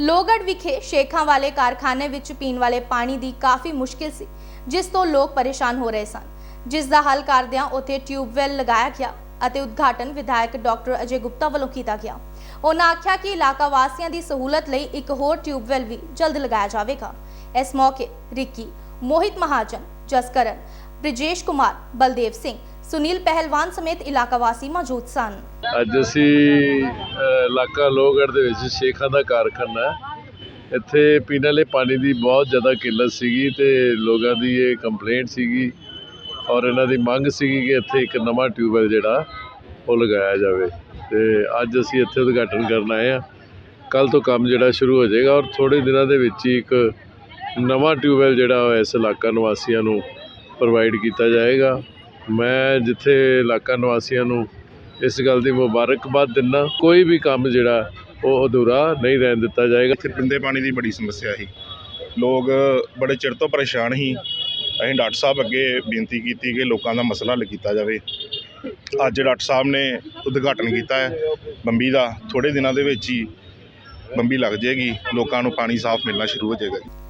ਲੋਗੜ ਵਿਖੇ ਸ਼ੇਖਾਂ ਵਾਲੇ ਕਾਰਖਾਨੇ ਵਿੱਚ ਪੀਣ ਵਾਲੇ ਪਾਣੀ ਦੀ ਕਾਫੀ ਮੁਸ਼ਕਿਲ ਸੀ, ਜਿਸ ਤੋਂ ਲੋਕ ਪਰੇਸ਼ਾਨ ਹੋ ਰਹੇ ਸਨ। ਜਿਸ ਦਾ ਹੱਲ ਕਰਦਿਆਂ ਉੱਥੇ ਟਿਊਬਵੈਲ ਲਗਾਇਆ ਗਿਆ ਅਤੇ ਉਦਘਾਟਨ ਵਿਧਾਇਕ ਡਾਕਟਰ ਅਜੇ ਗੁਪਤਾ ਵੱਲੋਂ ਕੀਤਾ ਗਿਆ। ਉਹਨਾਂ ਆਖਿਆ ਕਿ ਇਲਾਕਾ ਵਾਸੀਆਂ ਦੀ ਸਹੂਲਤ ਲਈ ਇੱਕ ਹੋਰ ਟਿਊਬਵੈਲ ਵੀ ਜਲਦ ਲਗਾਇਆ ਜਾਵੇਗਾ। ਇਸ ਮੌਕੇ ਰਿੱਕੀ, ਮੋਹਿਤ ਮਹਾਜਨ, ਜਸਕਰਨ, ਬ੍ਰਿਜੇਸ਼ ਕੁਮਾਰ, ਬਲਦੇਵ ਸਿੰਘ ਸੁਨੀਲ ਪਹਿਲਵਾਨ ਸਮੇਤ ਇਲਾਕਾ ਵਾਸੀ ਮੌਜੂਦ ਸਨ। ਅੱਜ ਅਸੀਂ ਅ, ਇਲਾਕਾ ਲੋਹਗੜ੍ਹ ਦੇ ਵਿੱਚ ਸ਼ੇਖਾਂ ਦਾ ਕਾਰਖਾਨਾ ਹੈ। ਇੱਥੇ ਪੀਣ ਵਾਲੇ ਪਾਣੀ ਦੀ ਬਹੁਤ ਜ਼ਿਆਦਾ ਕਿੱਲਤ ਸੀਗੀ ਤੇ ਲੋਕਾਂ ਦੀ ਇਹ ਕੰਪਲੇਂਟ ਸੀਗੀ ਔਰ ਇਹਨਾਂ ਦੀ ਮੰਗ ਸੀਗੀ ਕਿ ਇੱਥੇ ਇੱਕ ਨਵਾਂ ਟਿਊਬਵੈੱਲ ਜਿਹੜਾ ਉਹ ਲਗਾਇਆ ਜਾਵੇ। ਤੇ ਅੱਜ ਅਸੀਂ ਇੱਥੇ ਉਦਘਾਟਨ ਕਰਨ ਆਏ ਆ ਕੱਲ ਤੋਂ ਕੰਮ ਜਿਹੜਾ ਸ਼ੁਰੂ ਹੋ ਜਾਏਗਾ ਔਰ ਥੋੜੇ ਦਿਨਾਂ ਦੇ ਵਿੱਚ ਹੀ ਇੱਕ ਨਵਾਂ ਟਿਊਬਵੈੱਲ ਜਿਹੜਾ ਉਹ ਇਸ ਇਲਾਕਾ ਨਿਵਾਸੀਆਂ ਨੂੰ ਪ੍ਰੋਵਾਈਡ ਕੀਤਾ ਜਾਏਗਾ। ਮੈਂ ਜਿੱਥੇ ਇਲਾਕਾ ਨਿਵਾਸੀਆਂ ਨੂੰ ਇਸ ਗੱਲ ਦੀ ਮੁਬਾਰਕਬਾਦ ਦਿੰਦਾ ਕੋਈ ਵੀ ਕੰਮ ਜਿਹੜਾ, ਉਹ ਅਧੂਰਾ ਨਹੀਂ ਰਹਿਣ ਦਿੱਤਾ ਜਾਏਗਾ। ਇੱਥੇ ਪੀਂਦੇ ਪਾਣੀ ਦੀ ਬੜੀ ਸਮੱਸਿਆ ਸੀ। ਲੋਕ ਬੜੇ ਚਿਰ ਤੋਂ ਪਰੇਸ਼ਾਨ ਸੀ। ਅਸੀਂ ਡਾਕਟਰ ਸਾਹਿਬ ਅੱਗੇ ਬੇਨਤੀ ਕੀਤੀ ਕਿ ਲੋਕਾਂ ਦਾ ਮਸਲਾ ਹੱਲ ਕੀਤਾ ਜਾਵੇ। ਅੱਜ ਡਾਕਟਰ ਸਾਹਿਬ ਨੇ ਉਦਘਾਟਨ ਕੀਤਾ ਹੈ। ਬੰਬੀ ਦਾ ਥੋੜੇ ਦਿਨਾਂ ਦੇ ਵਿੱਚ ਹੀ ਬੰਬੀ ਲੱਗ ਜਾਏਗੀ। ਲੋਕਾਂ ਨੂੰ ਪਾਣੀ ਸਾਫ਼ ਮਿਲਣਾ ਸ਼ੁਰੂ ਹੋ ਜਾਏਗਾ ਜੀ।